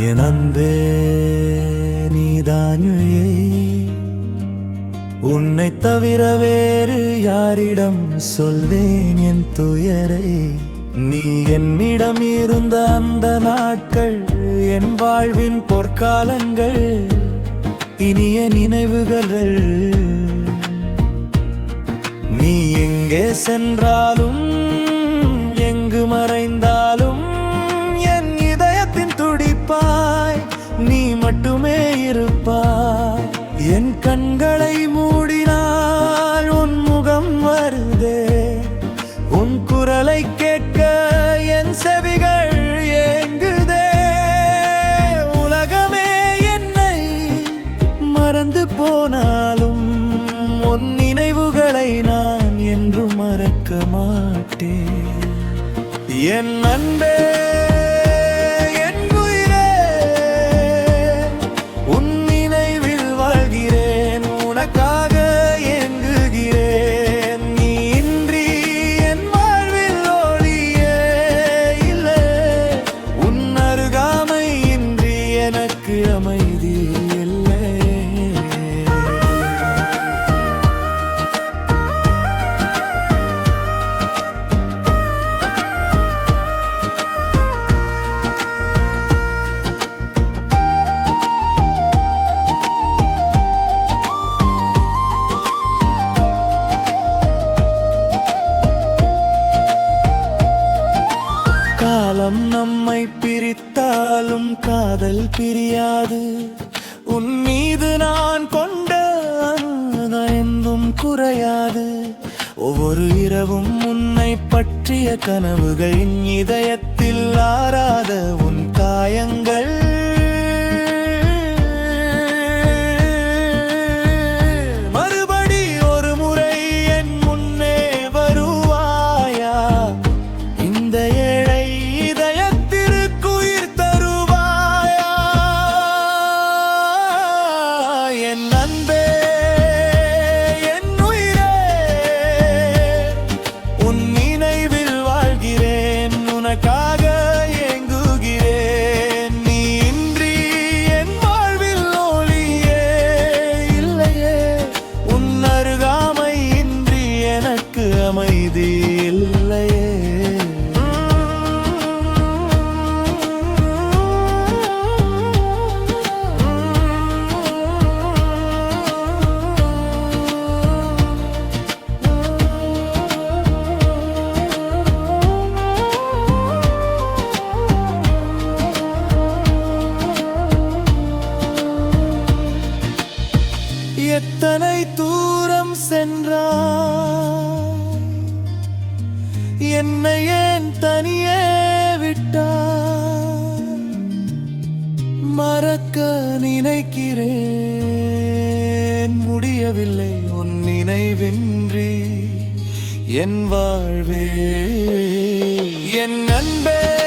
என் அன்பே நீதானுயே உன்னை தவிர வேறு யாரிடம் சொல்வேன் என் துயரை நீ என்னிடம் இருந்த அந்த நாட்கள் என் வாழ்வின் பொற்காலங்கள் இனிய நினைவுகள் நீ எங்கே சென்றாலும் மட்டுமே இருப்பாய் என் கண்களை மூடினால் உன் முகம் வருதே. உன் குரலை கேட்க என் செவிகள் ஏங்குதே. உலகமே என்னை மறந்து போனாலும் உன் நினைவுகளை நான் என்று மறக்க மாட்டேன். என் அன்பே காதல் பிரியாது. உன் மீது நான் கொண்ட எந்தும் குறையாது. ஒவ்வொரு இரவும் உன்னை பற்றிய கனவுகள் இதயத்தில் ஆறாத உன் காயங்கள். அமைதி இல்லையே எத்தனை தூரம் சென்றார் என்னை ஏன் தனியே விட்டா மறக்க நினைக்கிறேன். முடியவில்லை உன் நினைவின்றி என் வாழ்வே. என் நண்பே